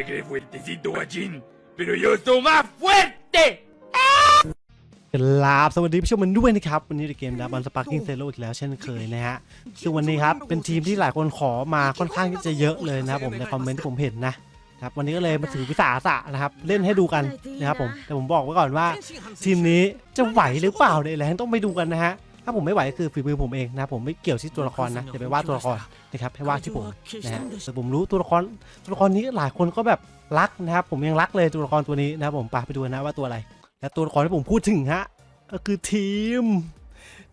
te crees fuertecito, guachín, pero yo soy más fuerte. กราบสวัสดีผู้ชมมันด้วยนะครับ วันนี้ในเกมดับบอลสปาร์กิ้งเซโร่อีกแล้วเช่นเคยนะฮะซึ่งวันนี้ครับ เป็นทีมที่หลายคนขอมาค่อนข้างที่จะเยอะเลยนะครับผมในคอมเมนต์ที่ผมเห็นนะครับวันนี้ก็เลยมาถือวิสาสะนะครับ เล่นให้ดูกันนะครับผมแต่ผมบอกไว้ก่อนว่า ทีมนี้จะไหวหรือเปล่าเนี่ยแหละต้องไปดูกันนะฮะาผมไม่ไหวก็คือฝีมือผมเองนะครับผมไม่เกี่ยวที่ตัวละครนะอย่าไปว่าตัวละครนะครับให้ว่าที่ผมนะฮะแต่ผมรู้ตัวละครตัวละครนี้หลายคนก็แบบรักนะครับผมยังรักเลยตัวละครตัวนี้นะครับผมไปไปดูกันนะว่าตัวอะไร และตัวละครที่ผมพูดถึงฮะก็คือทีม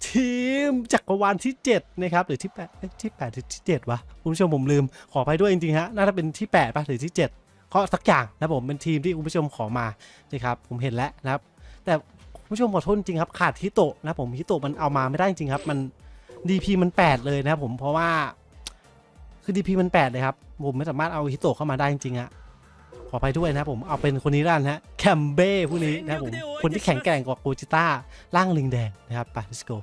ทีมจักรวาลที่7นะครับหรือที่8เอ้ยที่8หรือที่7วะคุณผู้ชมผมลืมขอไปด้วยจริงๆฮะน่าจะเป็นที่8ป่ะหรือที่7ก็สักอย่างนะผมเป็นทีมที่คุณผู้ชมขอมานะครับผมเห็นแล้วนะครับแต่คุณ ผู้ชมขอโทษจริงครับขาดฮิโตะนะผมฮิโตะมันเอามาไม่ได้จริงครับ มัน DP มัน 8 เลยนะครับผมเพราะว่าคือ DP มัน 8 เลยครับ ผมไม่สามารถเอาฮิโตะเข้ามาได้จริงๆอะขอไปด้วยนะผมเอาเป็นคนนี้ด้านฮะแคมเบ้ผู้นี้นะผมคนที่แข็งแกร่งกว่าโกจิต้าร่างลิงแดงนะครับไป let's go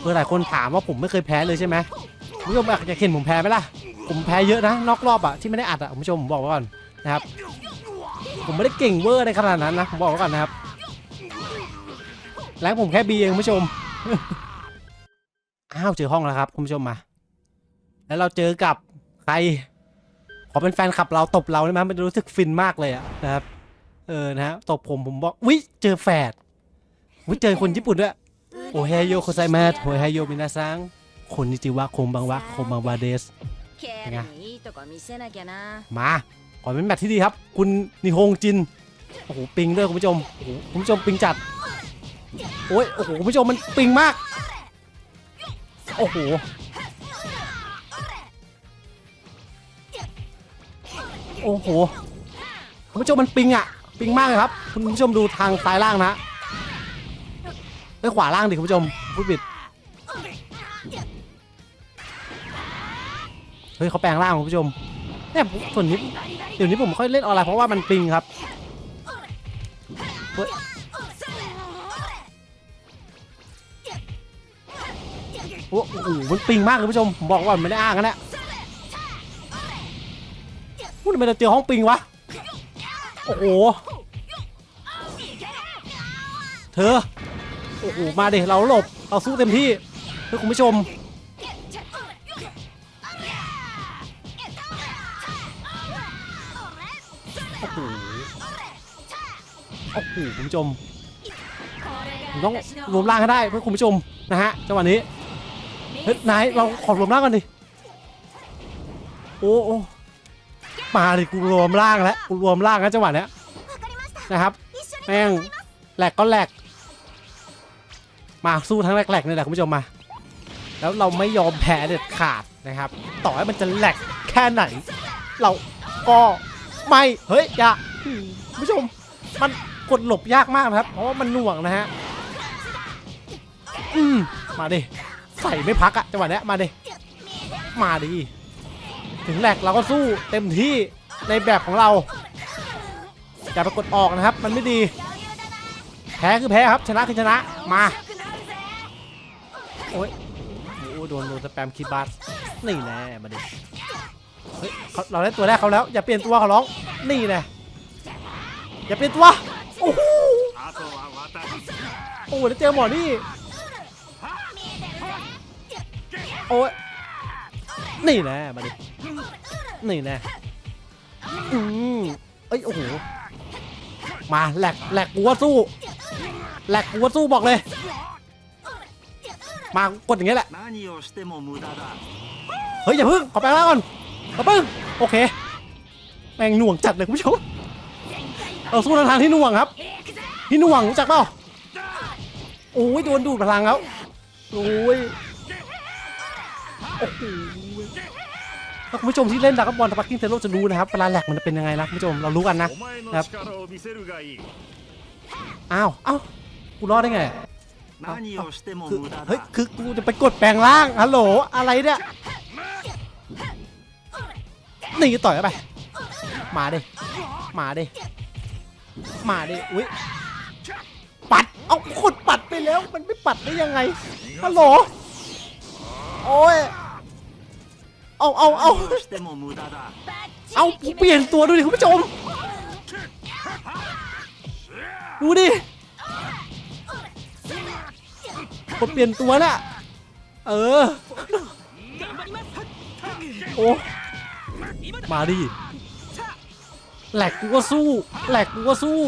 เออหลายคนถามว่าผมไม่เคยแพ้เลยใช่ไหมผู้ชมอยากเห็นผมแพ้ไหมล่ะ ผมแพ้เยอะนะนอกรอบอะที่ไม่ได้อัดอะผู้ชมผมบอกไว้ก่อนนะครับผมไม่ได้เก่งเวอร์ในขนาดนั้นนะผมบอกไว้ก่อนนะครับ แล้วผมแค่บีเองคุณผู้ชม อ้าวเจอห้องแล้วครับคุณผู้ชมมา แล้วเราเจอกับใคร ขอเป็นแฟนขับเราตบเราได้ไหมมันรู้สึกฟินมากเลยอะนะครับ เออนะฮะตบผมผมบอกวิเจอแฝดวิเจอคนญี่ปุ่นด้วยโอเฮโยโคไซแมทโอเฮโยมินาซังคนนิจิวะคมบังวะคมบังวาเดสเป็ไงมาขอเป็นแมทที่ดีครับ คุณนิฮงจินโอ้โหปิงด้วยคุณผู้ชมโอ้คุณผู้ชมปิงจัด โอ้ยโอ้โหผู้ชมมันปิงมาก โอ้โหโอ้โหผู้ชมมันปิงอะ ปิงมากเลยครับคุณผู้ชมดูทางซ้ายล่างนะไปขวาล่างดิคุณผู้ชมพูดผิดเฮ้ยเขาแปลงร่างคุณผู้ชมเนี่ยส่วนนี้เดี๋ยวนี้ผมค่อยเล่นออนไลน์เพราะว่ามันปิงครับ มันปิงมากคุณผู้ชมผมบอกก่อนไม่ได้อ้างกันนะพูดทำไมเราเจอห้องปิงวะ โอ้โห เธอ โอ้โห มาดิเราหลบ เราสู้เต็มที่เพื่อคุณผู้ชม โอ้โห โอ้โห คุณผู้ชมผมต้องรวมร่างให้ได้เพื่อคุณผู้ชมนะฮะจังหวะนี้ เฮ้ยนายเราขอรวมร่างกันดิ โอ้โอ้มาดิกูรวมร่างแล้วกูรวมร่างแล้วจังหวะเนี้ยนะครับแม่งแหลกก็แหลก มาสู้ทั้งแหลกๆนี่แหละคุณผู้ชมมา แล้วเราไม่ยอมแพ้เด็ดขาดนะครับ ต่อให้มันจะแหลกแค่ไหน เราก็ไม่เฮ้ยอย่าอืมคุณผู้ชมมันกดหลบยากมากนะครับ เพราะว่ามันหน่วงนะฮะ อืมมาดิ ใส่ไม่พักอะจังหวะเนี้ยมาดิมาดิถึงแหลกเราก็สู้เต็มที่ในแบบของเราอย่าไปกดออกนะครับ มันไม่ดี แพ้คือแพ้ครับ ชนะคือชนะมาโอ้ยโอ้โดนโดนสแปมคีย์บัสนี่แน่มาดิเฮ้ยเราได้ตัวแรกเขาแล้ว อย่าเปลี่ยนตัวเขาร้องนี่แน่อย่าเปลี่ยนตัวโอ้โหโอ้โหแล้วเจอหมอนี่ โอ้ยนี่แน่มาดินี่แน่อืมเอ้ยโอ้โหมาแหลกแหลกกูว่าสู้แหลกกูว่าสู้บอกเลย มากดอย่างเงี้ยแหละเฮ้ยอย่าพึ่งขอแปลงร่างก่อนขอพึ่งโอเคแม่งหน่วงจัดเลยคุณผู้ชมเราสู้ทางที่หน่วงครับ ที่หน่วงรู้จักเปล่าโอ้ยโดนดูดพลังแล้วโอ้ย โอ้โหถ้าคุณผู้ชมที่เล่นดาร์กบอลทับกิ้งเทโลจะรู้นะครับเวลาแหลกมันจะเป็นยังไงนะคุณผู้ชมเรารู้กันนะครับอ้าวอ้าวกูรอดได้ไงเฮ้ยคือกูจะไปกดแปลงร่างฮัลโหลอะไรเนี่ยหนีต่อยไปมาดิมาดิมาดิอุ้ยปัดเอาขุดปัดไปแล้วมันไม่ปัดได้ยังไงฮัลโหล โอ้ยเอาเอาเอาเอาเปลี่ยนตัวดูดิคุณผู้ชมดูดิผมเปลี่ยนตัวละเออโอ้มาดิแหลกกูก็สู้ แหลกกูก็สู้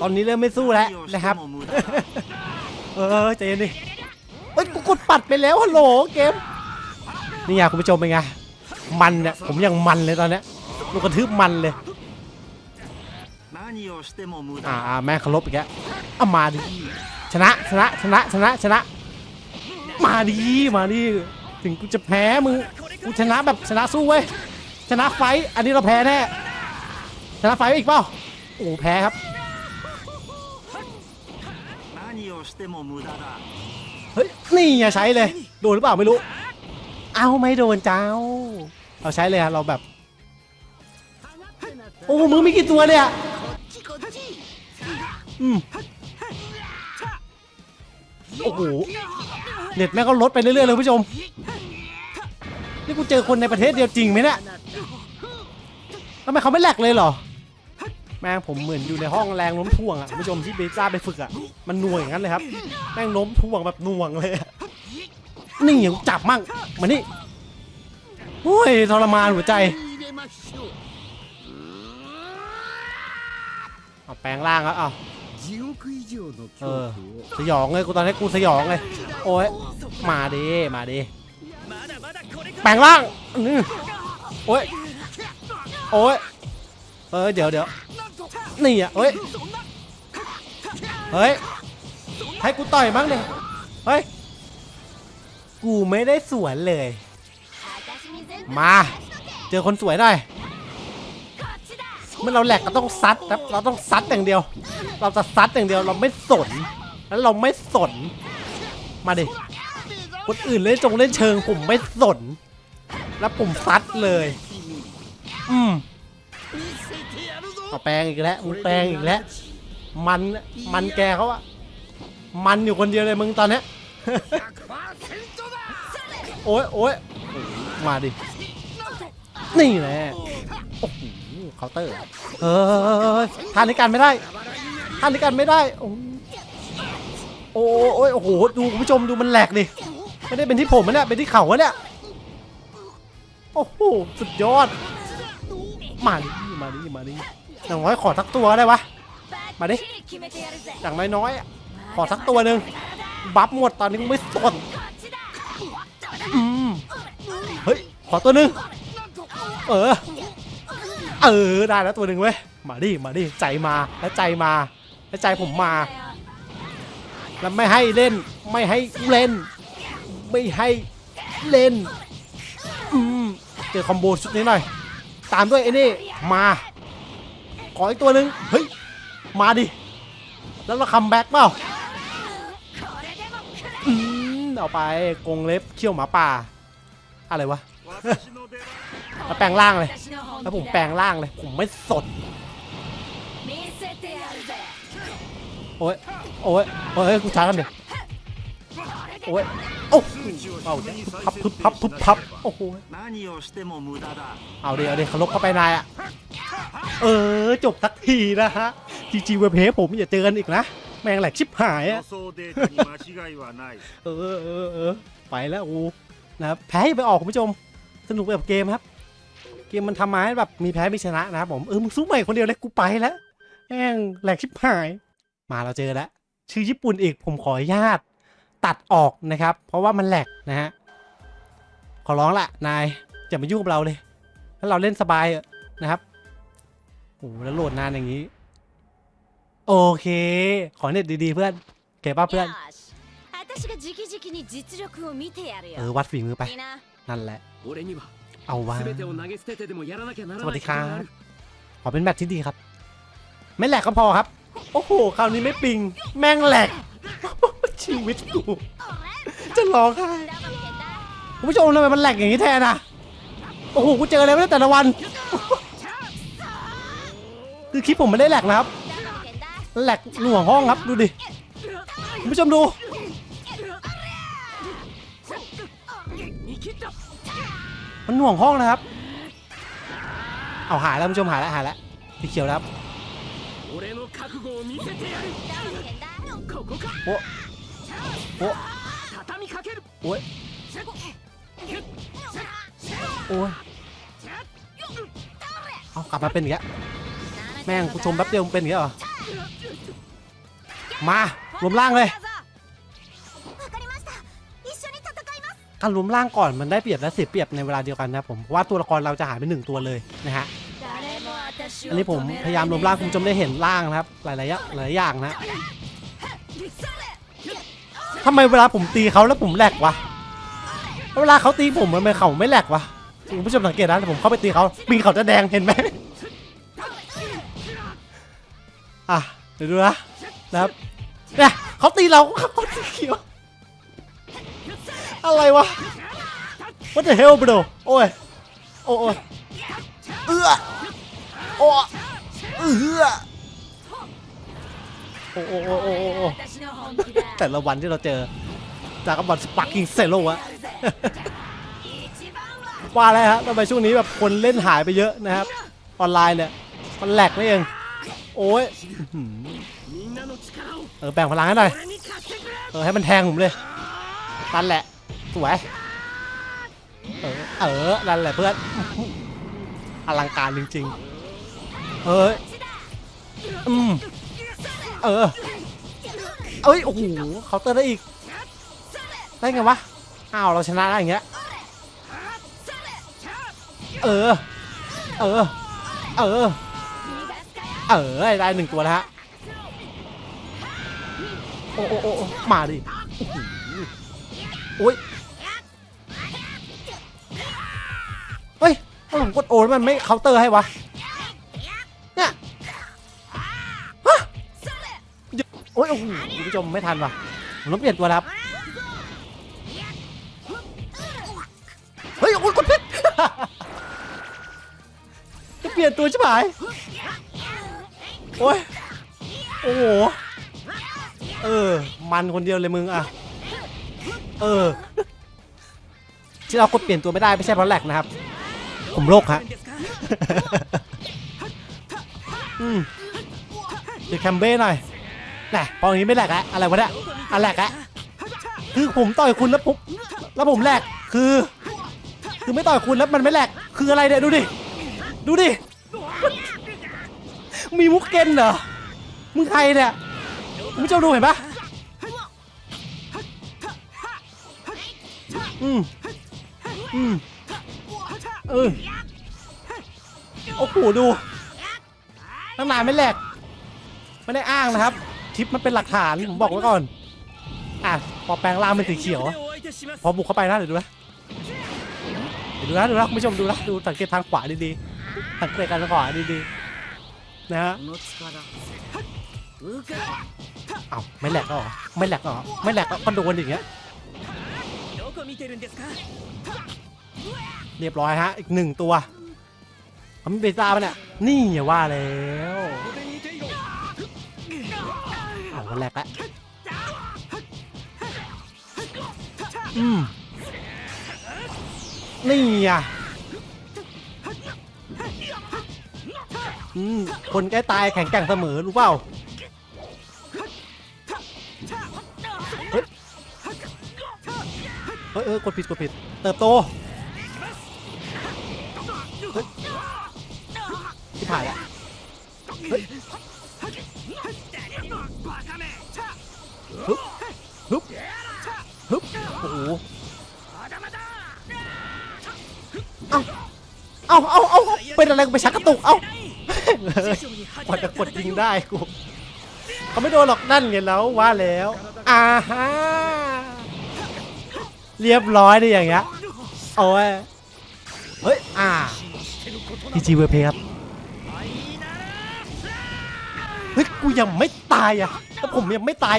ตอนนี้เริ่มไม่สู้แล้วนะครับ เออใจเย็นดิ กูกดปัดไปแล้วฮัลโหลเกม นี่ไงคุณผู้ชมเป็นไง มันเนี่ยผมยังมันเลยตอนนี้ยลูกกระทืบมันเลย อ่าแม่เคารพอีกแล้วอามาดีชนะชนะชนะชนะชนะ มาดีมาดีถึงกูจะแพ้มึง กูชนะแบบชนะสู้เว้ย ชนะไฟ อันนี้เราแพ้แน่ ชนะไฟอีกเปล่า โอ้แพ้ครับ เฮ้ยนี่ไงใช้เลย โดนหรือเปล่าไม่รู้ เอาไม่โดนเจ้า เราใช้เลยอะเราแบบ โอ้มึงมีกี่ตัวเนี่ยอืมโอ้โหเน็ตแม่ก็ลดไปเรื่อยๆเลยผู้ชม นี่กูเจอคนในประเทศเดียวจริงไหมเนี่ยทำไมเขาไม่แหลกเลยเหรอ แม่งผมเหมือนอยู่ในห้องแรงน้มท่วงอะคุณผู้ชมที่เบซ่าไปฝึกอะมันหน่วงอย่างนั้นเลยครับแม่งน้มท่วงแบบหน่วงเลยนี่อย่างจับมั่งมานี่หุ่ยทรมานหัวใจเอาแปลงร่างแล้วเอาเออสยองเลยกูตอนนี้กูสยองเลยโอ้ยมาดีมาดีแปลงร่างโอ้ยโอ้ยเออเดี๋ยวเดี๋ยว นี่อะเฮ้ย เฮ้ย ให้กูต่อยมั้งเนี่ยเฮ้ย กูไม่ได้สวนเลย มา เจอคนสวยหน่อยเมื่อเราแหลกเราต้องซัดครับเราต้องซัดอย่างเดียว เราจะซัดอย่างเดียวเราไม่สน แล้วเราไม่สน มาดิ คนอื่นเล่นจงเล่นเชิงผมไม่สน แล้วผมซัดเลย อืม เอาแปลงอีกแล้วมึงแปลงอีกแล้ว มันมันแกเขาอะมันอยู่คนเดียวเลยมึงตอนเนี้ยโอ้ยโอ้ยมาดิ นี่แหละ โอ้โหเคาน์เตอร์เฮ้ยทานในการไม่ได้ทานในการไม่ได้ โอ้โอ้โอ้ยโอ้โห ดูคุณผู้ชมดูมันแหลกดิ ไม่ได้เป็นที่ผมนะเนี่ย เป็นที่เข่าเนี่ย โอ้โห สุดยอด มาดิ มาดิ มาดิ อย่างน้อยขอทักตัวได้วะ มาดิ อย่างน้อยๆอะขอสักตัวหนึ่งบัฟหมดตอนนี้กูไม่สนอืมเฮ้ย ขอตัวหนึ่งเออ เออ ได้แล้วตัวหนึ่งเว้ย มาดิ มาดิ ใจมา แล้วใจมา แล้วใจผมมา แล้วไม่ให้เล่น ไม่ให้เล่น ไม่ให้เล่น อืม เจอคอมโบชุดนี้หน่อย ตามด้วยไอ้นี่ มา ขออีกตัวหนึ่งเฮ้ย มาดิ แล้วเราคัมแบ็กเปล่าเอาไปกงเล็บเขี้ยวหมาป่า อะไรวะมาแปลงร่างเลยแล้วผมแปลงร่างเลย ผมไม่สด โอ้ย โอ้ย โอ้ยกูช้ากันเดียวโอ้ย โอ้เอาเดี๋ยวพับทุบพับทุบพับโอ้โหเอาเดี๋ยวเอาดี๋ยวเขาลบเข้าไปนายอะเออจบทักทีนะฮะจีจีเวเพผมอย่าเจอกันอีกนะแม่งแหลกชิบหายอะเออเออเออไปแล้วโอูนะครับแพ้ไปออกคุณผู้ชมสนุกแบบเกมครับ เกมมันทำมาให้แบบมีแพ้มีชนะนะครับผมเออมึงสู้ใหม่คนเดียวเลยกูไปแล้วแม่งแหลกชิบหาย มาเราเจอแล้วชื่อญี่ปุ่นอีกผมขออนุญาต ตัดออกนะครับ เพราะว่ามันแหลกนะฮะขอร้องละนายอย่ามายุ่งกับเราเลยถ้าเราเล่นสบายนะครับโอ้แล้วโหลดนานอย่างนี้ โอเค ขอเน็ตดีๆเพื่อนเก็บป้าเพื่อนเออวัดฝีมือไป นั่นแหละ เอาว่าสวัสดีครับ ขอเป็นแมตที่ดีครับ ไม่แหลกก็พอครับ โอ้โห คราวนี้ไม่ปิง แม่งแหลก ชีวิตกูจะร้องไห้คุณผู้ชมทำไมมันแหลกอย่างนี้แทนอะโอ้โหกูเจออะไรไม่ได้แต่ละวัน คือคลิปผมไม่ได้แหลกนะครับแหลกหน่วงห้องครับดูดิคุณผู้ชมดูมันหน่วงห้องนะครับ เอาหายแล้วคุณผู้ชมหายแล้วหายแล้วสีเขียวแล้วครั โอ้ยโอ้ยเอากลับมาเป็นอย่างเงี้ยแม่งกูชมแป๊บเดียวเป็นอย่างเงี้ยเหรอมารวมร่างเลยการรวมร่างก่อนมันได้เปรียบและเสียเปรียบในเวลาเดียวกันนะผมว่าตัวละครเราจะหายไปหนึ่งตัวเลยนะฮะอันนี้ผมพยายามรวมร่างคุณชมได้เห็นร่างนะครับ หลายๆหลายอย่างนะ ทำไมเวลาผมตีเขาแล้วผมแหลกวะเวลาเขาตีผมมันไม่เขาไม่แหลกวะคุณผู้ชมสังเกตนะผมเข้าไปตีเขาปิงเขาจะแดงเห็นไหมอะเดี๋ยวดูนะนะครับเนี่ยเขาตีเราเขาตีเขียวอะไรวะ What the hell bro โอ้ยโอ้ยเอื้อโอ้เอื้อ โอ้โอ้โอโอแต่ละวันที่เราเจอ จากกบอลสปาร์กิ้งเซโลอะว่าแล้วฮะทำไมช่วงนี้แบบคนเล่นหายไปเยอะนะครับ ออนไลน์เนี่ยมันแหลกนี่เองโอ้ยเออแบ่งพลังให้หน่อยเออให้มันแทงผมเลยนั่นแหละสวยเออเออนั่นแหละเพื่อนอลังการจริงๆเฮ้ยอืม เออ เอ้ย โอ้โหเคาน์เตอร์ได้อีก ได้ไงวะ อ้าว เราชนะได้อย่างเงี้ย เออ เออ เออ เออ ได้หนึ่งตัวแล้วฮะ โอ้โอ้โอ้มาดิโอ้ยเฮ้ยผมกดโอ้มันไม่เคาน์เตอร์ให้วะ ยโอ้โหคุณผู้ชมไม่ทันว่ะผมต้องเปลี่ยนตัวครับเฮ้ยโอ้ยกดผิดจะเปลี่ยนตัวใช่ไหมโอ้ยโอ้โหเออ มันคนเดียวเลยมึงอะเออที่เรากดเปลี่ยนตัวไม่ได้ไม่ใช่เพราะแหลกนะครับ ผมโรคฮะอืมเดี๋ยวแคมเบ้หน่อย น่ะพออย่างนี้ไม่แหลกอะอะไรวะเนี่ยอะแหลกอะคือผมต่อยคุณแล้วปุ๊บแล้วผมแหลกคือ คือไม่ต่อยคุณแล้วมันไม่แหลกคืออะไรเนี่ยดูดิดูดิมีมุกเกนเหรอมึงใครเนี่ยมึงเจ้าดูเห็นปะอืมอืมเออโอ้โหดูตั้งนานไม่แหลกไม่ได้อ้างนะครับ ลิปมันเป็นหลักฐานผมบอกไว้ก่อน อะพอแปลงร่างเป็นสีเขียว พอบุกเข้าไปนะเดี๋ยวดูนะเดี๋ยวดูนะดูนะคุณผู้ชมดูนะดูสังเกตทางขวาดีๆสังเกตการทางขวาดีๆนะฮะเอ้าไม่แหลกหรอไม่แหลกหรอไม่แหลกก็โดนอย่างเงี้ยเรียบร้อยฮะอีกหนึ่งตัวมันเป็นตาไปเนี่ยนี่อย่าว่าแล้ว เอาแหลกแล้วอืมนี่อะอืมคนใกล้ตายแข็งแกร่งเสมอรู้เปล่าเฮ้ยเฮ้ยเออกดผิดกดผิด เติบโตที่ถ่ายละ ฮ้ยฮึบฮึบฮึบโอ้โหเอาเอาเอาเอาเป็นอะไรกูไปชักกระตุก เอาเฮ้ยกว่าจะกดยิงได้กูเขาไม่โดนหรอกนั่นไงแล้วว่าแล้วอ่าฮะเรียบร้อยดิอย่างเงี้ยโอ้ยเฮ้ยอ่าพีจีเวอร์เพครับเฮ้ยกูยังไม่ตายอะแต่ผมยังไม่ตาย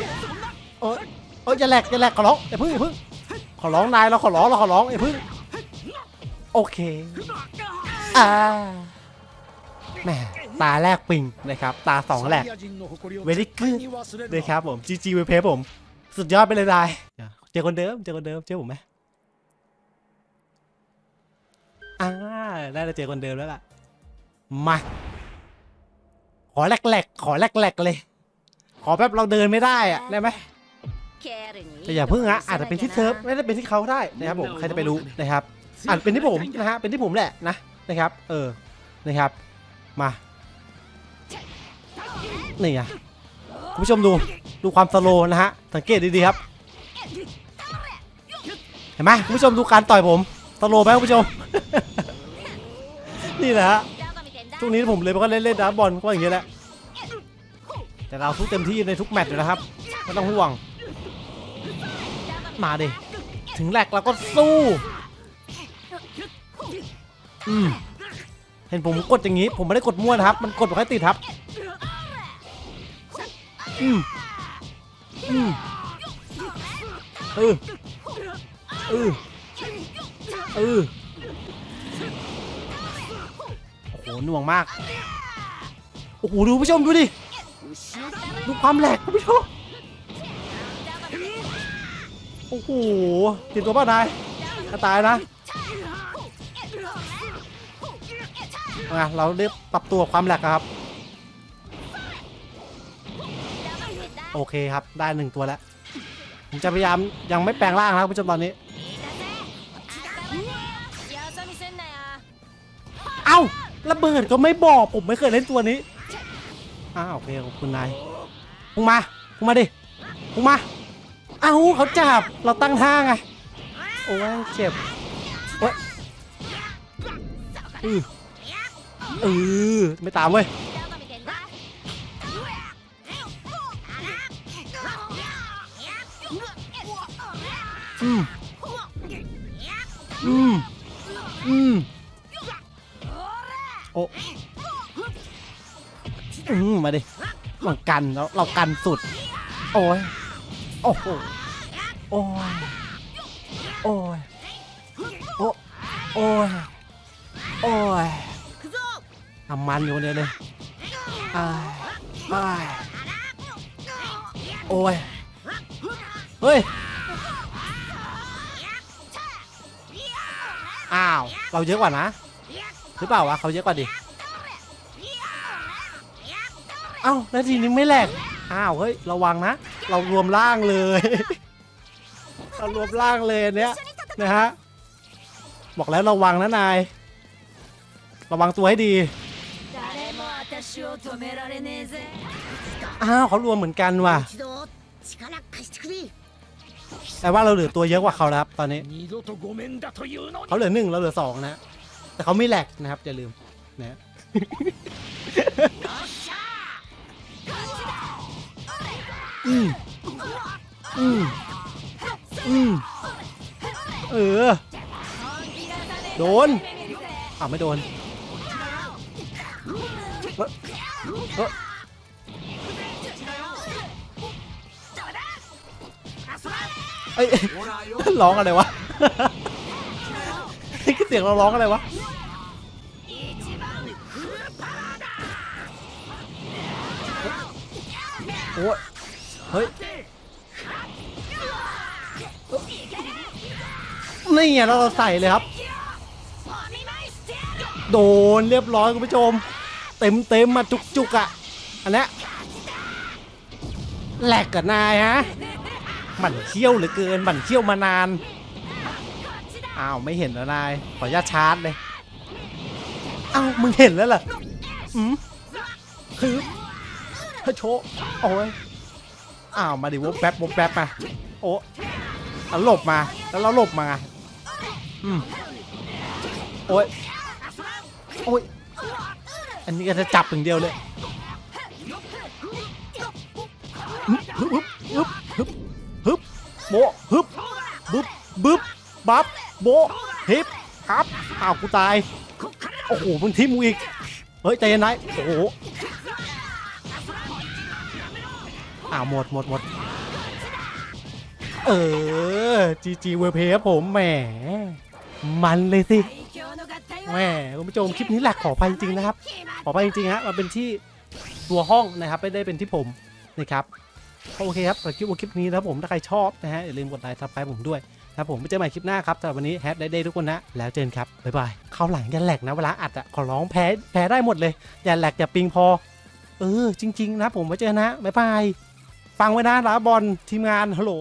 เออเอออย่าแหลกอย่าแหลกขอร้องอย่พึ่งอ้พึ่งขอร้องนายเราขอร้องเราขอร้องไอ้พึ่งโอเคอ่าแหมตาแรกปิงนะครับ ตาสองแหลกเวลิกึนะครับผมจีจีเวเพผม สุดยอดไปเลยนายเจอคนเดิมเจอคนเดิมเจอผมไหมอ่าได้จะเจอคนเดิมแล้วล่ะมาขอแหลกแหลกขอแหลกแหลกเลย ขอแป๊บเราเดินไม่ได้อะได้ไหม แต่อย่าเพิ่งฮะอาจจะเป็นที่เซิร์ฟไม่ได้เป็นที่เขาได้นะครับผมใครจะไปรู้นะครับอาจเป็นที่ผมนะฮะเป็นที่ผมแหละนะนะครับ เออนะครับมานี่ไะคุณผู้ชมดูดูความสโลนะฮะสังเกตดีๆครับเห็นไหมคุณผู้ชมดูการต่อยผมสโลไหมคุณผู้ชม นี่นะฮะช่วงนี้ผมเลยก็เล่นเล่นดาบอลก็อย่างนี้แหละแต่เราทุกเต็มที่ในทุกแมตช์อยู่นะครับไม่ต้องห่วง มาดิ ถึงแหลกเราก็สู้อืมเห็นผมกดอย่างนี้ ผมไม่ได้กดมั่วนะครับ มันกดแบบให้ติดครับ อืมอืมเออเออเออโอ้โหหน่วงมาก โอ้โห ดูผู้ชมดูดิ ดูความแหลกผู้ชม โอ้โหติดตัวป้านายถ้าตายนะนะเราเรียบปรับตัวความแหลกครับ โอเคครับได้หนึ่งตัวแล้ว ผมจะพยายามยังไม่แปลงร่างนะคุณบผู้ชมตอนนี้ เอ้าระเบิดก็ไม่บอกผมไม่เคยเล่นตัวนี้อ้าวโอเคขอบคุณนายพุ่งมาพุ่งมาดิพุ่งมา เอ้าเขาจับ เราตั้งท่าไง โอ้ยเจ็บเว้อเออไม่ตามเว้ย อืม อืม อืม โอ้อืมมาดิเรากันเราเรากันสุด โอ้ย โอ้โห โอ้ย โอ้ย โอ้โอ้ย โอ้ยทำมันอยู่คนเดียเลยอ้ายอ้ายโอ้ย เฮ้ย อ้าว เราเยอะกว่านะ หรือเปล่าวะเขาเยอะกว่าดิ เอ้า แล้วทีนี้ไม่แหลก อ้าว เฮ้ย ระวังนะ เรารวมร่างเลย เอารวมร่างเลยเนี้ยนะฮะบอกแล้วระวังนะนาย ระวังตัวให้ดีอ้าวเขารวมเหมือนกันว่ะแต่ว่าเราเหลือตัวเยอะกว่าเขาครับตอนนี้เขาเหลือหนึ่งเราเหลือสองนะ แต่เขาไม่แหลกนะครับอย่าลืมนะอืม อืมเออ โดนอ้าวไม่โดนเอ้ยเอ้ยเอ้ยร้องอะไรวะนี่คือเสียงเราร้องอะไรวะ โอ้ยเฮ้ย นี่ไงเราใส่เลยครับ โดนเรียบร้อยคุณผู้ชม เต็มเต็มมาจุกจุกอะอันนี้แหลกกับนายฮะหมันเที่ยวเหลือเกินหมันเที่ยวมานานอ้าวไม่เห็นแล้วนายขออนุญาตชาร์จเลยอ้าวมึงเห็นแล้วเหรออืมคือเฮ้โชว์โอ้ยอ้าวมาดิวบแป๊บวบแป๊บมาโอ้แล้วหลบมาแล้วเราหลบมา โอ้ย โอ้ย อันนี้ก็จะจับอย่างเดียวเลยฮึบฮึบฮึบฮึบโบฮึบบึบบึบบับโบฮิปครับอ้าวกูตาย โอ้โหมึงทิ้มกูอีก เฮ้ยใจเย็นนายโอ้โหอ้าวหมดหมดหมดเออจีจีเวเพครับผมแหม มันเลยสิแหมคุณผู้ชมคลิปนี้หลักขออภัยจริงนะครับ ขออภัยจริงฮะมันเป็นที่ตัวห้องนะครับไม่ได้เป็นที่ผมนะครับโอเคครับสำหรับคลิปคลิปนี้นะผมถ้าใครชอบนะฮะอย่าลืมกดไลค์ซับสไครต์ผมด้วยนะผมไปเจอใหม่คลิปหน้าครับสำหรับวันนี้แฮปได้ทุกคนนะ แล้วเจอกันครับ บ๊ายบายเข้าหลังอย่าแหลกนะเวลาอัดอะขอร้องแพ้แพ้ได้หมดเลย อย่าแหลกอย่าปิงพอ เออจริง ๆ นะผมไปเจอนะบ๊ายบายฟังไว้นะลาบอลทีมงานฮัลโหล